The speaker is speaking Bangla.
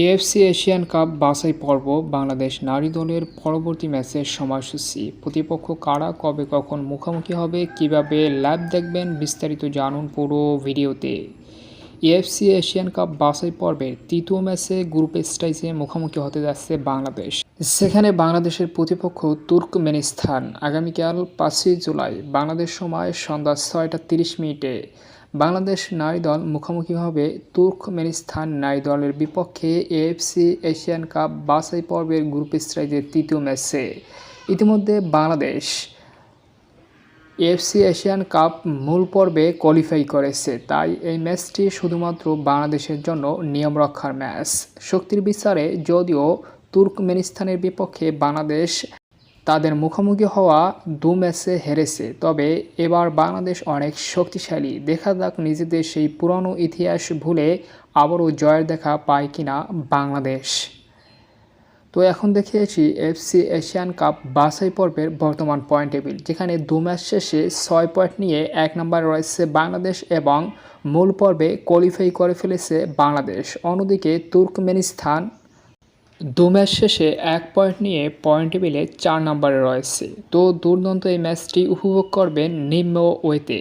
এএফসি এশিয়ান কাপ বাছাই পর্ব বাংলাদেশ নারী দলের পরবর্তী ম্যাচের সময়সূচি। প্রতিপক্ষ কারা, কবে, কখন মুখোমুখি হবে, কীভাবে ল্যাব দেখবেন, বিস্তারিত জানুন পুরো ভিডিওতে। এএফসি এশিয়ান কাপ বাছাই পর্বের তৃতীয় ম্যাচে গ্রুপ স্টাইজে মুখোমুখি হতে যাচ্ছে বাংলাদেশ। সেখানে বাংলাদেশের প্রতিপক্ষ তুর্কমেনিস্তান। আগামীকাল পাঁচই জুলাই, বাংলাদেশ সময় সন্ধ্যা ছয়টা তিরিশ মিনিটে। বাংলাদেশ নারী দল মুখোমুখি হবে তুর্কমেনিস্তান নারী দলের বিপক্ষে এএফসি এশিয়ান কাপ বাছাই পর্বের গ্রুপ স্ট্রাইজের তৃতীয় ম্যাচে। ইতিমধ্যে বাংলাদেশ এফসি এশিয়ান কাপ মূল পর্বে কোয়ালিফাই করেছে। তাই এই ম্যাচটি শুধুমাত্র বাংলাদেশের জন্য নিয়ম রক্ষার ম্যাচ। শক্তির বিচারে যদিও তুর্কমেনিস্তানের বিপক্ষে বাংলাদেশ তাদের মুখোমুখি হওয়া দু ম্যাচে হেরেছে। তবে এবার বাংলাদেশ অনেক শক্তিশালী। দেখা যাক নিজেদের সেই পুরনো ইতিহাস ভুলে আবারও জয়ের দেখা পায় কিনা বাংলাদেশ। তো এখন দেখিয়েছি এফসি এশিয়ান কাপ বাছাই পর্বের বর্তমান পয়েন্ট টেবিল, যেখানে দু ম্যাচ শেষে ছয় পয়েন্ট নিয়ে এক নম্বরে রয়েছে বাংলাদেশ এবং মূল পর্বে কোয়ালিফাই করে ফেলেছে বাংলাদেশ। অন্যদিকে তুর্কমেনিস্তান দু ম্যাচ শেষে এক পয়েন্ট নিয়ে পয়েন্ট মিলে চার নম্বরে রয়েছে। তো দুর্দান্ত এই ম্যাচটি উপভোগ করবেন নিম্ন ওয়েতে।